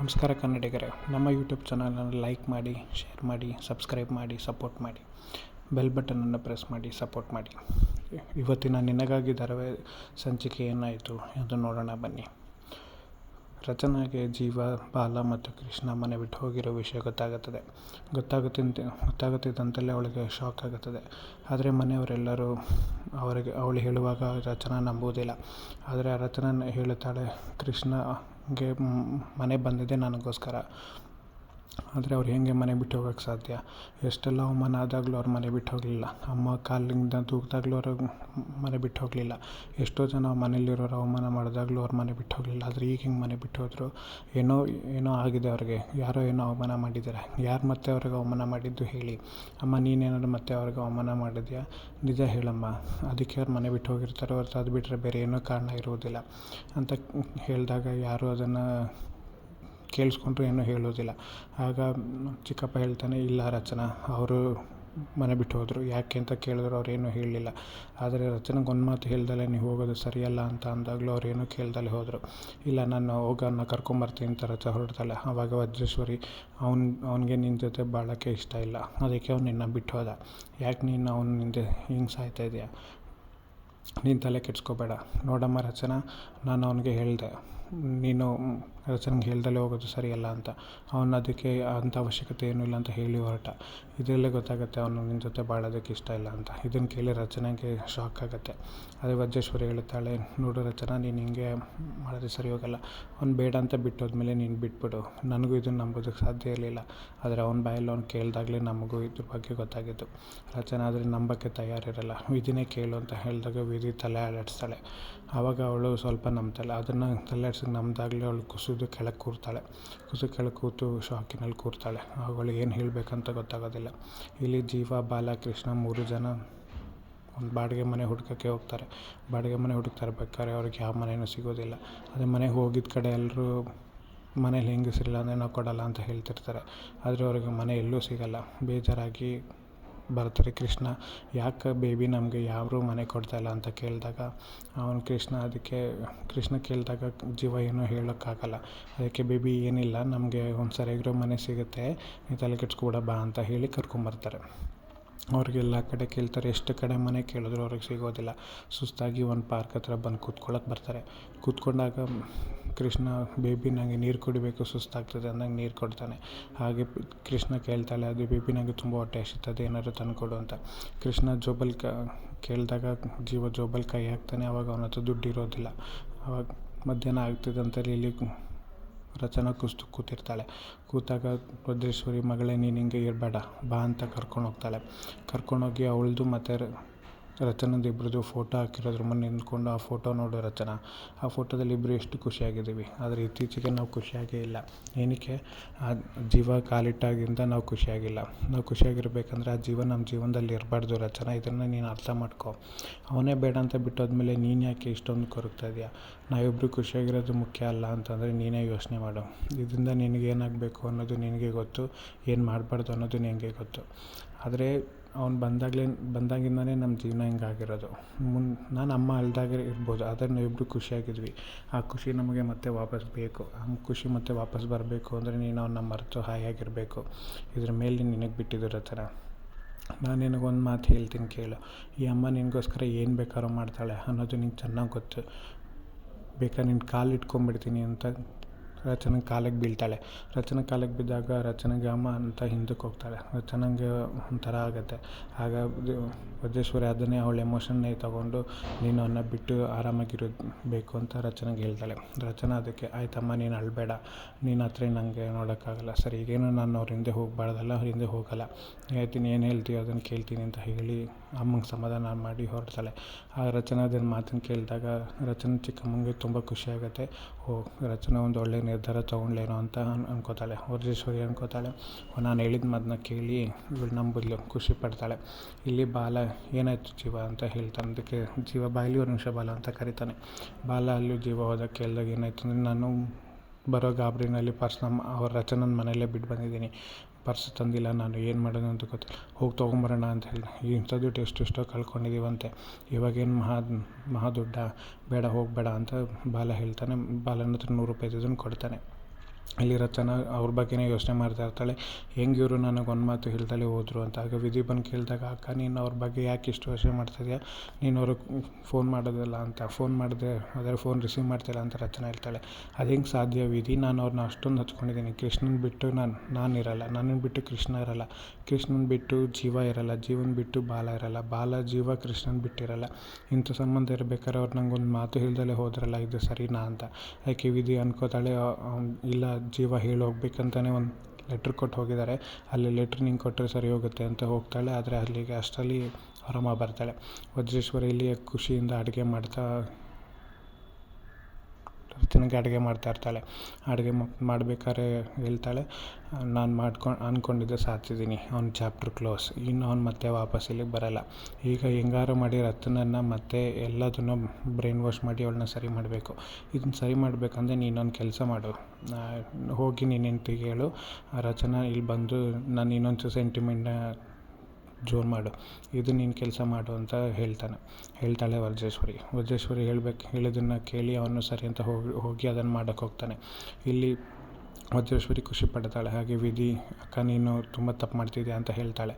ನಮಸ್ಕಾರ ಕನ್ನಡಿಗರೇ, ನಮ್ಮ ಯೂಟ್ಯೂಬ್ ಚಾನಲನ್ನು ಲೈಕ್ ಮಾಡಿ ಶೇರ್ ಮಾಡಿ ಸಬ್ಸ್ಕ್ರೈಬ್ ಮಾಡಿ ಸಪೋರ್ಟ್ ಮಾಡಿ ಬೆಲ್ ಬಟನನ್ನು ಪ್ರೆಸ್ ಮಾಡಿ ಸಪೋರ್ಟ್ ಮಾಡಿ. ಇವತ್ತಿನ ನಿನಗಾಗಿ ಧಾರಾವಾಹಿ ಸಂಚಿಕೆ ಏನಾಯಿತು ಎಂದು ನೋಡೋಣ ಬನ್ನಿ. ರಚನಾಗೆ ಜೀವ, ಬಾಲ ಮತ್ತು ಕೃಷ್ಣ ಮನೆ ಬಿಟ್ಟು ಹೋಗಿರೋ ವಿಷಯ ಗೊತ್ತಾಗುತ್ತದೆ. ಗೊತ್ತಾಗುತ್ತಿದ್ದ ಗೊತ್ತಾಗುತ್ತಿದ್ದಂತೆಯೇ ಅವಳಿಗೆ ಶಾಕ್ ಆಗುತ್ತದೆ. ಆದರೆ ಮನೆಯವರೆಲ್ಲರೂ ಅವರಿಗೆ, ಅವಳು ಹೇಳುವಾಗ ರಚನಾ ನಂಬುವುದಿಲ್ಲ. ಆದರೆ ಆ ರಚನಾ ಹೇಳುತ್ತಾಳೆ, ಕೃಷ್ಣಗೆ ಮನೆ ಬಂದಿದೆ, ನನಗೋಸ್ಕರ. ಆದರೆ ಅವ್ರು ಹೇಗೆ ಮನೆ ಬಿಟ್ಟು ಹೋಗೋಕ್ಕೆ ಸಾಧ್ಯ? ಎಷ್ಟೆಲ್ಲ ಅವಮಾನ ಆದಾಗಲೂ ಅವ್ರ ಮನೆ ಬಿಟ್ಟು ಹೋಗಲಿಲ್ಲ. ಅಮ್ಮ ಕಾಲಿಂದ ತೂಗಿದಾಗಲೂ ಅವರು ಮನೆ ಬಿಟ್ಟು ಹೋಗಲಿಲ್ಲ. ಎಷ್ಟೋ ಜನ ಮನೇಲಿರೋರು ಅವಮಾನ ಮಾಡಿದಾಗಲೂ ಅವ್ರ ಮನೆ ಬಿಟ್ಟು ಹೋಗಲಿಲ್ಲ. ಆದರೆ ಈಗ ಹಿಂಗೆ ಮನೆ ಬಿಟ್ಟು ಹೋದರು? ಏನೋ ಏನೋ ಆಗಿದೆ ಅವ್ರಿಗೆ. ಯಾರೋ ಏನೋ ಅವಮಾನ ಮಾಡಿದ್ದಾರೆ ಯಾರು ಮತ್ತೆ ಅವ್ರಿಗೆ ಅವಮಾನ ಮಾಡಿದ್ದು ಹೇಳಿ. ಅಮ್ಮ, ನೀನೇನಾದ್ರು ಮತ್ತೆ ಅವ್ರಿಗೆ ಅವಮಾನ ಮಾಡಿದ್ಯಾ? ನಿಜ ಹೇಳಮ್ಮ. ಅದಕ್ಕೆ ಅವ್ರು ಮನೆ ಬಿಟ್ಟು ಹೋಗಿರ್ತಾರೆ ಹೊರ್ತು ಅದು ಬಿಟ್ಟರೆ ಬೇರೆ ಏನೋ ಕಾರಣ ಇರುವುದಿಲ್ಲ. ಅಂತ ಹೇಳಿದಾಗ ಯಾರೂ ಅದನ್ನು ಕೇಳಿಸ್ಕೊಂಡ್ರು ಏನೂ ಹೇಳೋದಿಲ್ಲ. ಆಗ ಚಿಕ್ಕಪ್ಪ ಹೇಳ್ತಾನೆ, ಇಲ್ಲ ರಚನಾ, ಅವರು ಮನೆ ಬಿಟ್ಟು ಹೋದರು ಯಾಕೆ ಅಂತ ಕೇಳಿದ್ರು ಅವ್ರೇನು ಹೇಳಲಿಲ್ಲ. ಆದರೆ ರಚನೆಗೆ ಒಂದು ಮಾತು ಹೇಳ್ದಲೆ ನೀವು ಹೋಗೋದು ಸರಿಯಲ್ಲ ಅಂತ ಅಂದಾಗಲೂ ಅವ್ರೇನು ಕೇಳ್ದಲೆ ಹೋದರು. ಇಲ್ಲ, ನಾನು ಹೋಗೋಣ, ಕರ್ಕೊಂಬರ್ತೀನಿ ಅಂತ ರಚ ಹೊರಡ್ತಾಳೆ. ಆವಾಗ ವಜ್ರೇಶ್ವರಿ, ಅವ್ನು, ಅವನಿಗೆ ನಿನ್ನ ಜೊತೆ ಬಾಳೋಕ್ಕೆ ಇಷ್ಟ ಇಲ್ಲ. ಅದಕ್ಕೆ ಅವ್ನು ನಿನ್ನ ಬಿಟ್ಟು ಹೋದ ಯಾಕೆ ನೀನು ಅವ್ನ ಹಿಂದೆ ಹಿಂಗೆ ಸಾಯ್ತಾ ಇದೆಯಾ? ನೀನು ತಲೆ ಕೆಡ್ಸ್ಕೋಬೇಡ. ನೋಡಮ್ಮ ರಚನಾ, ನಾನು ಅವನಿಗೆ ಹೇಳಿದೆ ನೀನು ರಚನೆಗೆ ಹೇಳ್ದಲೇ ಹೋಗೋದು ಸರಿಯಲ್ಲ ಅಂತ. ಅವನು ಅದಕ್ಕೆ ಅಂಥ ಅವಶ್ಯಕತೆ ಏನೂ ಇಲ್ಲ ಅಂತ ಹೇಳಿ ಹೊರಟ. ಇದರಲ್ಲೇ ಗೊತ್ತಾಗುತ್ತೆ ಅವನು ನಿನ್ನ ಜೊತೆ ಬಾಳೋದಕ್ಕೆ ಇಷ್ಟ ಇಲ್ಲ ಅಂತ. ಇದನ್ನು ಕೇಳಿ ರಚನೆಗೆ ಶಾಕ್ ಆಗುತ್ತೆ. ಅದೇ ವಜ್ರೇಶ್ವರಿ ಹೇಳುತ್ತಾಳೆ ನೋಡು ರಚನಾ, ನೀನು ಹಿಂಗೆ ಮಾಡಿದ್ರೆ ಸರಿ ಹೋಗಲ್ಲ. ಅವ್ನು ಬೇಡ ಅಂತ ಬಿಟ್ಟೋದ್ಮೇಲೆ ನೀನು ಬಿಟ್ಬಿಡು. ನನಗೂ ಇದನ್ನು ನಂಬೋದಕ್ಕೆ ಸಾಧ್ಯ ಇರಲಿಲ್ಲ. ಆದರೆ ಅವ್ನ ಬಾಯಲ್ಲಿ ಅವ್ನು ಕೇಳಿದಾಗಲೇ ನಮಗೂ ಇದ್ರ ಬಗ್ಗೆ ಗೊತ್ತಾಗಿತ್ತು ರಚನಾ ಆದರೆ ನಂಬೋಕ್ಕೆ ತಯಾರಿರಲ್ಲ. ವಿಧಿನೇ ಕೇಳು ಅಂತ ಹೇಳಿದಾಗ ವಿಧಿ ತಲೆ ಅಲ್ಲಾಡಿಸ್ತಾಳೆ ಆವಾಗ ಅವಳು ಸ್ವಲ್ಪ ನಂಬ್ತಾಳೆ. ಅದನ್ನು ತಲೆ ನಮ್ದಾಗಲೇ ಅವಳು ಕುಸಿದು ಕೆಳಗೆ ಕೂರ್ತಾಳೆ. ಕುಸಿದು ಕೆಳಗೆ ಕೂತು ಶಾಕಿನಲ್ಲಿ ಕೂರ್ತಾಳೆ. ಅವಳಿಗೆ ಏನು ಹೇಳಬೇಕಂತ ಗೊತ್ತಾಗೋದಿಲ್ಲ. ಇಲ್ಲಿ ಜೀವ, ಬಾಲ, ಕೃಷ್ಣ ಮೂರು ಜನ ಒಂದು ಬಾಡಿಗೆ ಮನೆ ಹುಡ್ಕೋಕ್ಕೆ ಹೋಗ್ತಾರೆ. ಬಾಡಿಗೆ ಮನೆ ಹುಡುಕ್ತಾ ಇರ್ಬೇಕಾದ್ರೆ ಅವ್ರಿಗೆ ಯಾವ ಮನೆಯೂ ಸಿಗೋದಿಲ್ಲ. ಅದೇ ಮನೆಗೆ ಹೋಗಿದ್ದ ಕಡೆ ಎಲ್ಲರೂ ಮನೇಲಿ ಹೆಂಗಸರಿಲ್ಲ ಅಂದರೆ ನಾವು ಕೊಡೋಲ್ಲ ಅಂತ ಹೇಳ್ತಿರ್ತಾರೆ. ಆದರೆ ಅವ್ರಿಗೆ ಮನೆ ಎಲ್ಲೂ ಸಿಗೋಲ್ಲ. ಬೇಜಾರಾಗಿ ಬರ್ತಾರೆ ಕೃಷ್ಣ, ಯಾಕೆ ಬೇಬಿ ನಮಗೆ ಯಾರೂ ಮನೆ ಕೊಡ್ತಾಯಿಲ್ಲ ಅಂತ ಕೇಳಿದಾಗ, ಅವನು ಕೃಷ್ಣ, ಅದಕ್ಕೆ ಕೃಷ್ಣ ಕೇಳಿದಾಗ ಜೀವ ಏನೂ ಹೇಳೋಕ್ಕಾಗಲ್ಲ. ಅದಕ್ಕೆ ಬೇಬಿ ಏನಿಲ್ಲ, ನಮಗೆ ಒಂದು ಸರಿಯಾಗಿರೋ ಮನೆ ಸಿಗುತ್ತೆ, ನೀ ತಲೆ ಕೆಡ್ಸ್ಕೊಬೇಡ ಬಾ ಅಂತ ಹೇಳಿ ಕರ್ಕೊಂಬರ್ತಾರೆ. ಅವ್ರಿಗೆಲ್ಲ ಕಡೆ ಕೇಳ್ತಾರೆ, ಎಷ್ಟು ಕಡೆ ಮನೆ ಕೇಳಿದ್ರು ಅವ್ರಿಗೆ ಸಿಗೋದಿಲ್ಲ. ಸುಸ್ತಾಗಿ ಒಂದು ಪಾರ್ಕ್ ಹತ್ರ ಬಂದು ಕೂತ್ಕೊಳ್ಳೋಕೆ ಬರ್ತಾರೆ. ಕೂತ್ಕೊಂಡಾಗ ಕೃಷ್ಣ, ಬೇಬಿ ನನಗೆ ನೀರು ಕುಡಿಬೇಕು, ಸುಸ್ತಾಗ್ತದೆ ಅಂದಂಗೆ ನೀರು ಕೊಡ್ತಾನೆ. ಹಾಗೆ ಕೃಷ್ಣ ಕೇಳ್ತಾಳೆ ಅದು ಬೇಬಿ ನನಗೆ ತುಂಬ ಹೊಟ್ಟೆ ಹಸಿತದೆ ಏನಾದ್ರು ತಂದುಕೊಡು ಅಂತ. ಕೃಷ್ಣ ಜೋಬಲ್ ಕ, ಕೇಳಿದಾಗ ಜೀವ ಜೋಬಲ್ ಕೈ ಹಾಕ್ತಾನೆ, ಅವಾಗ ಅವನ ಹತ್ರ ದುಡ್ಡು ಇರೋದಿಲ್ಲ. ಅವಾಗ ಮಧ್ಯಾಹ್ನ ಅಂತ ಇಲ್ಲಿ ರಚನಾ ಕುಸ್ತು ಕೂತಿರ್ತಾಳೆ. ಕೂತಾಗ ಭದ್ರೇಶ್ವರಿ ಮಗಳೇ ನೀನು ಹಿಂಗೆ ಇರಬೇಡ, ಬಾ ಅಂತ ಕರ್ಕೊಂಡು ಹೋಗ್ತಾಳೆ. ಕರ್ಕೊಂಡೋಗಿ ಅವಳದು ಮತ್ತು ರಚನದು ಇಬ್ಬರದು ಫೋಟೋ ಹಾಕಿರೋದ್ರ ಮುಂದೆ ನಿಂತ್ಕೊಂಡು ಆ ಫೋಟೋ ನೋಡು ರಚನಾ. ಆ ಫೋಟೋದಲ್ಲಿ ಇಬ್ಬರು ಎಷ್ಟು ಖುಷಿಯಾಗಿದ್ದೀವಿ. ಆದರೆ ಇತ್ತೀಚೆಗೆ ನಾವು ಖುಷಿಯಾಗೇ ಇಲ್ಲ. ಏನಕ್ಕೆ? ಆ ಜೀವ ಕಾಲಿಟ್ಟಾಗಿಂದ ನಾವು ಖುಷಿಯಾಗಿಲ್ಲ. ನಾವು ಖುಷಿಯಾಗಿರ್ಬೇಕಂದ್ರೆ ಆ ಜೀವ ನಮ್ಮ ಜೀವನದಲ್ಲಿ ಇರಬಾರ್ದು. ರಚನಾ ಇದನ್ನು ನೀನು ಅರ್ಥ ಮಾಡ್ಕೊ. ಅವನೇ ಬೇಡ ಅಂತ ಬಿಟ್ಟೋದ್ಮೇಲೆ ನೀನು ಯಾಕೆ ಇಷ್ಟೊಂದು ಕೊರಗ್ತಾ ಇದೆಯಾ? ನಾವಿಬ್ಬರು ಖುಷಿಯಾಗಿರೋದು ಮುಖ್ಯ ಅಲ್ಲ ಅಂತಂದರೆ ನೀನೇ ಯೋಚನೆ ಮಾಡು. ಇದರಿಂದ ನಿನಗೆ ಏನಾಗಬೇಕು ಅನ್ನೋದು ನಿನಗೆ ಗೊತ್ತು. ಏನು ಮಾಡಬಾರ್ದು ಅನ್ನೋದು ನಿನಗೆ ಗೊತ್ತು. ಆದರೆ ಅವ್ನು ಬಂದಾಗಲೇ, ಬಂದಾಗಿಂದನೇ ನಮ್ಮ ಜೀವನ ಹಿಂಗಾಗಿರೋದು. ಮುನ್, ನಾನು ಅಮ್ಮ ಅಲ್ದಾಗೆ ಇರ್ಬೋದು, ಆದರೆ ನಾವಿಬ್ಬರು ಖುಷಿಯಾಗಿದ್ವಿ. ಆ ಖುಷಿ ನಮಗೆ ಮತ್ತೆ ವಾಪಸ್ ಬೇಕು. ಆ ಖುಷಿ ಮತ್ತೆ ವಾಪಸ್ ಬರಬೇಕು ಅಂದರೆ ನೀನು ಅವನ್ನ ಮರೆತು ಹಾಯಾಗಿರಬೇಕು. ಇದ್ರ ಮೇಲೆ ನಿನಗೆ ಬಿಟ್ಟಿದ್ದಿರೋ ಥರ. ನಾನು ನಿನಗೊಂದು ಮಾತು ಹೇಳ್ತೀನಿ ಕೇಳು. ಈ ಅಮ್ಮ ನಿನಗೋಸ್ಕರ ಏನು ಬೇಕಾದ್ರೂ ಮಾಡ್ತಾಳೆ ಅನ್ನೋದು ನಿಂಗೆ ಚೆನ್ನಾಗಿ ಗೊತ್ತು. ಬೇಕಾದ್ರೆ ನಿನ್ನ ಕಾಲು ಇಟ್ಕೊಂಬಿಡ್ತೀನಿ ಅಂತ ರಚನೆ ಕಾಲಿಗೆ ಬೀಳ್ತಾಳೆ. ರಚನೆ ಕಾಲಿಗೆ ಬಿದ್ದಾಗ ರಚನೆಗೆ ಅಮ್ಮ ಅಂತ ಹಿಂದಕ್ಕೆ ಹೋಗ್ತಾಳೆ. ರಚನೆಗೆ ಒಂಥರ ಆಗುತ್ತೆ. ಆಗ ವಜ್ರೇಶ್ವರಿ ಅದನ್ನೇ ಅವಳ ಎಮೋಷನ್ನೇ ತಗೊಂಡು, ನೀನು ಅವನ್ನ ಬಿಟ್ಟು ಆರಾಮಾಗಿರೋದು ಬೇಕು ಅಂತ ರಚನೆಗೆ ಹೇಳ್ತಾಳೆ. ರಚನಾ ಅದಕ್ಕೆ, ಆಯ್ತಮ್ಮ, ನೀನು ಅಳಬೇಡ. ನೀನು ಹತ್ರ ನನಗೆ ನೋಡೋಕ್ಕಾಗಲ್ಲ. ಸರಿ, ಈಗೇನು ನಾನು ಅವ್ರ ಹಿಂದೆ ಹೋಗಬಾರ್ದಲ್ಲ? ಅವ್ರ ಹಿಂದೆ ಹೋಗಲ್ಲ. ಹೇಳ್ತೀನಿ, ಏನು ಹೇಳ್ತೀಯೋ ಅದನ್ನು ಕೇಳ್ತೀನಿ ಅಂತ ಹೇಳಿ ಅಮ್ಮಂಗೆ ಸಮಾಧಾನ ಮಾಡಿ ಹೊರಡ್ತಾಳೆ. ಆ ರಚನಾ ಅದನ್ನು ಮಾತನ್ನು ಕೇಳಿದಾಗ ರಚನಾ ಚಿಕ್ಕಮ್ಮಂಗೆ ತುಂಬ ಖುಷಿಯಾಗುತ್ತೆ ಓ, ರಚನಾ ಒಂದು ಒಳ್ಳೆಯ ನಿರ್ಧಾರ ತೊಗೊಂಡ್ಲೇನೋ ಅಂತ ಅನ್ಕೋತಾಳೆ. ಸೂರ್ಯ ಅನ್ಕೋತಾಳೆ. ನಾನು ಹೇಳಿದ ಮಾತನ್ನ ಕೇಳಿ ಇವಳು ನಂಬಿದ್ಲು ಖುಷಿ ಪಡ್ತಾಳೆ. ಇಲ್ಲಿ ಬಾಲ ಏನಾಯಿತು ಜೀವ ಅಂತ ಹೇಳ್ತಾನೆ. ಅದಕ್ಕೆ ಜೀವ ಬಾಯಲ್ಲಿ ಒಂದು ನಿಮಿಷ ಬಾಲ ಅಂತ ಕರಿತಾನೆ. ಬಾಲ ಅಲ್ಲಿ ಜೀವ ಹೋದಾಗ ಕೇಳಿದಾಗ ಏನಾಯಿತು ಅಂದರೆ ನಾನು ಬರೋ ಗಾಬರಿನಲ್ಲಿ ಪರ್ಸ್ ನಮ್ಮ ಅವ್ರ ರಚನನ ಮನೆಯಲ್ಲೇ ಬಿಟ್ಟು ಬಂದಿದ್ದೀನಿ. ಪರ್ಸ್ ತಂದಿಲ್ಲ, ನಾನು ಏನು ಮಾಡೋದು ಅಂತ ಗೊತ್ತಿಲ್ಲ ಹೋಗಿ ತೊಗೊಂಬರೋಣ ಅಂತ ಹೇಳಿ ಇಂಥದ್ದು ಟೆಸ್ಟ್ ಎಷ್ಟೆಷ್ಟೋ ಕಳ್ಕೊಂಡಿದ್ದೀವಂತೆ ಇವಾಗೇನು ಮಹಾ ಮಹಾ ದುಡ್ಡ, ಬೇಡ ಹೋಗಬೇಡ ಅಂತ ಬಾಲ ಹೇಳ್ತಾನೆ ಬಾಲನ ಹತ್ರ ನೂರು ರೂಪಾಯಿ ಇದನ್ನು ಕೊಡ್ತಾನೆ. ಇಲ್ಲಿ ರಚನಾ ಅವ್ರ ಬಗ್ಗೆನೇ ಯೋಚನೆ ಮಾಡ್ತಾ ಇರ್ತಾಳೆ. ಹೆಂಗೆ ಇವರು ನನಗೆ ಒಂದು ಮಾತು ಹೇಳ್ದಲೇ ಹೋದರು ಅಂತ. ಆಗ ವಿಧಿ ಬಂದು ಕೇಳಿದಾಗ, ಅಕ್ಕ, ನೀನು ಅವ್ರ ಬಗ್ಗೆ ಯಾಕೆ ಇಷ್ಟು ಯೋಚನೆ ಮಾಡ್ತಿದ್ಯಾ ನೀನು ಅವ್ರಿಗೆ ಫೋನ್ ಮಾಡೋದಿಲ್ಲ ಅಂತ. ಫೋನ್ ಮಾಡಿದೆ, ಆದರೆ ಫೋನ್ ರಿಸೀವ್ ಮಾಡ್ತಿಲ್ಲ ಅಂತ ರಚನಾ ಹೇಳ್ತಾಳೆ. ಅದು ಹೆಂಗೆ ಸಾಧ್ಯ ವಿಧಿ? ನಾನು ಅವ್ರನ್ನ ಅಷ್ಟೊಂದು ಹಚ್ಕೊಂಡಿದ್ದೀನಿ ಕೃಷ್ಣನ ಬಿಟ್ಟು ನಾನು ನಾನು ಇರಲ್ಲ. ನನ್ನನ್ನು ಬಿಟ್ಟು ಕೃಷ್ಣ ಇರಲ್ಲ. ಕೃಷ್ಣನ ಬಿಟ್ಟು ಜೀವ ಇರಲ್ಲ. ಜೀವನ ಬಿಟ್ಟು ಬಾಲ ಇರಲ್ಲ. ಬಾಲ, ಜೀವ ಕೃಷ್ಣನ ಬಿಟ್ಟಿರಲ್ಲ. ಇಂಥ ಸಂಬಂಧ ಇರ್ಬೇಕಾದ್ರೆ ಅವ್ರು ನಂಗೆ ಒಂದು ಮಾತು ಹೇಳ್ದಲೇ ಹೋದ್ರಲ್ಲ, ಇದು ಸರಿನಾ ಅಂತ. ಯಾಕೆ ವಿಧಿ ಅನ್ಕೋತಾಳೆ ಇಲ್ಲ ಜೀವ ಹೇಳಿ ಹೋಗ್ಬೇಕಂತಲೇ ಒಂದು ಲೆಟ್ರ್ ಕೊಟ್ಟು ಹೋಗಿದ್ದಾರೆ. ಅಲ್ಲಿ ಲೆಟ್ರ್ ನಿಂಗೆ ಕೊಟ್ಟರೆ ಸರಿ ಹೋಗುತ್ತೆ ಅಂತ ಹೋಗ್ತಾಳೆ. ಆದರೆ ಅಲ್ಲಿಗೆ ಅಷ್ಟರಲ್ಲಿ ಆರಾಮ ಬರ್ತಾಳೆ. ವಜ್ರೇಶ್ವರಿ ಇಲ್ಲಿ ಖುಷಿಯಿಂದ ಅಡುಗೆ ಮಾಡ್ತಾ ರಚನೆಗೆ ಅಡುಗೆ ಮಾಡ್ತಾ ಇರ್ತಾಳೆ. ಅಡುಗೆ ಮಾಡ್ಬೇಕಾದ್ರೆ ಹೇಳ್ತಾಳೆ, ನಾನು ಮಾಡ್ಕೊಂಡು ಅಂದ್ಕೊಂಡಿದ್ದೆ ಸಾಧಿಸಿದ್ದೀನಿ ಅವ್ನ ಚಾಪ್ಟ್ರ್ ಕ್ಲೋಸ್ ಇನ್ನು ಅವ್ನು ಮತ್ತೆ ವಾಪಸ್ ಇಲ್ಲಿಗೆ ಬರಲ್ಲ. ಈಗ ಹೆಂಗಾರು ಮಾಡಿ ರತ್ನನ್ನು ಮತ್ತೆ ಎಲ್ಲದನ್ನು ಬ್ರೈನ್ ವಾಶ್ ಮಾಡಿ ಅವಳನ್ನ ಸರಿ ಮಾಡಬೇಕು. ಇದನ್ನ ಸರಿ ಮಾಡಬೇಕಂದ್ರೆ ನೀನೊಂದು ಕೆಲಸ ಮಾಡು. ಹೋಗಿ ನಿನ್ನ ಹೆಂಡ್ತಿಗೆ ಹೇಳು ರಚನಾ ಇಲ್ಲಿ ಬಂದು ನಾನು ಇನ್ನೊಂದು ಸೆಂಟಿಮೆಂಟ್ನ ಜೋರು ಮಾಡು. ಇದು ನೀನು ಕೆಲಸ ಮಾಡು ಅಂತ ಹೇಳ್ತಾನೆ. ಹೇಳ್ತಾಳೆ ವಜ್ರೇಶ್ವರಿ. ವಜ್ರೇಶ್ವರಿ ಹೇಳ್ಬೇಕು, ಹೇಳಿದ್ದನ್ನು ಕೇಳಿ ಅವನು ಸರಿ ಅಂತ ಹೋಗಿ ಹೋಗಿ ಅದನ್ನು ಮಾಡೋಕ್ಕೆ ಹೋಗ್ತಾನೆ. ಇಲ್ಲಿ ವಜ್ರೇಶ್ವರಿ ಖುಷಿ ಪಡ್ತಾಳೆ. ಹಾಗೆ ವಿಧಿ ಅಕ್ಕ, ನೀನು ತುಂಬ ತಪ್ಪು ಮಾಡ್ತಿದ್ಯಾ ಅಂತ ಹೇಳ್ತಾಳೆ.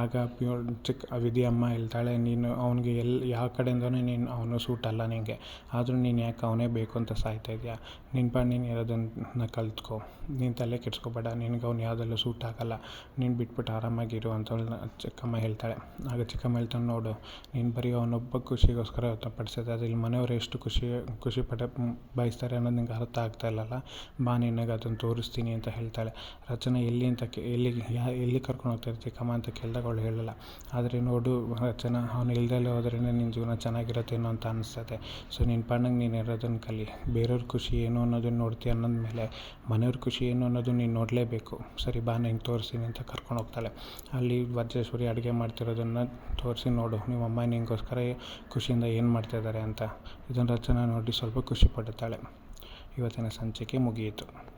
ಆಗ ಪ್ಯೂರ್ ಚಿಕ್ಕ ವಿಧಿ ಅಮ್ಮ ಹೇಳ್ತಾಳೆ, ನೀನು ಅವ್ನಿಗೆ ಎಲ್ಲಿ ಯಾವ ಕಡೆಯಿಂದನೂ ನೀನು ಅವನು ಸೂಟ್ ಅಲ್ಲ ನಿನಗೆ ಆದರೂ ನೀನು ಯಾಕೆ ಅವನೇ ಬೇಕು ಅಂತ ಸಾಯ್ತಾ ಇದೆಯಾ? ನಿನ್ನ ಪಾಡು ನೀನು ಇರೋದನ್ನ ಕಲ್ತ್ಕೊ. ನೀನು ತಲೆ ಕೆಡಿಸ್ಕೋಬೇಡ, ನಿನಗೆ ಅವ್ನು ಯಾವುದೆಲ್ಲ ಸೂಟ್ ಆಗೋಲ್ಲ. ನೀನು ಬಿಟ್ಬಿಟ್ಟು ಆರಾಮಾಗಿರು ಅಂತ ಚಿಕ್ಕಮ್ಮ ಹೇಳ್ತಾಳೆ. ಆಗ ಚಿಕ್ಕಮ್ಮ ಹೇಳ್ತಾನೆ ನೋಡು, ನೀನು ಬರೀ ಅವನೊಬ್ಬ ಖುಷಿಗೋಸ್ಕರ ವ್ಯಕ್ತಪಡಿಸಿದೆ ಅದು ಇಲ್ಲಿ ಮನೆಯವ್ರು ಎಷ್ಟು ಖುಷಿ ಖುಷಿ ಪಡ, ಬಯಸ್ತಾರೆ ಅನ್ನೋದು ನಿಂಗೆ ಅರ್ಥ ಆಗ್ತಾ ಇಲ್ಲಲ್ಲ? ಬಾ, ನಿನಗೆ ಅದನ್ನು ತೋರಿಸ್ತೀನಿ ಅಂತ ಹೇಳ್ತಾಳೆ. ರಚನೆ ಎಲ್ಲಿ ಅಂತ ಕೇ ಎಲ್ಲಿಗೆ ಯಾ ಎಲ್ಲಿ ಕರ್ಕೊಂಡು ಹೋಗ್ತಾರೆ ಚಿಕ್ಕಮ್ಮ ಅಂತ ಕೇಳಿದಾಗ ಅವಳು ಹೇಳಲ್ಲ. ಆದರೆ ನೋಡು ರಚನಾ, ಅವನು ಇಲ್ದಲೇ ಹೋದ್ರೇ ನಿನ್ನ ಜೀವನ ಚೆನ್ನಾಗಿರುತ್ತೇನೋ ಅಂತ ಅನಿಸ್ತದೆ. ಸೊ ನಿನ್ನ ಪಾಡಿಗೆ ನೀನು ಇರೋದನ್ನು ಕಲಿ. ಬೇರೆಯವ್ರ ಖುಷಿ ಏನು ಅನ್ನೋದನ್ನು ನೋಡ್ತೀಯ ಅನ್ನೋದ ಮೇಲೆ ಮನೆಯವ್ರ ಖುಷಿ ಏನು ಅನ್ನೋದು ನೀನು ನೋಡಲೇಬೇಕು. ಸರಿ, ಬಾ, ನಿಂಗೆ ತೋರಿಸ್ತೀನಿ ಅಂತ ಕರ್ಕೊಂಡು ಹೋಗ್ತಾಳೆ. ಅಲ್ಲಿ ವಜ್ರೇಶ್ವರಿ ಅಡುಗೆ ಮಾಡ್ತಿರೋದನ್ನು ತೋರಿಸಿ ನೋಡು. ನಿಮ್ಮ ಅಮ್ಮ ನಿಂಗೋಸ್ಕರ ಖುಷಿಯಿಂದ ಏನು ಮಾಡ್ತಾಯಿದ್ದಾರೆ ಅಂತ. ಇದನ್ನು ರಚನಾ ನೋಡಿ ಸ್ವಲ್ಪ ಖುಷಿ ಪಡುತ್ತಾಳೆ. ಇವತ್ತಿನ ಸಂಚಿಕೆ ಮುಗಿಯಿತು.